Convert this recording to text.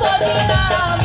ভজিলাম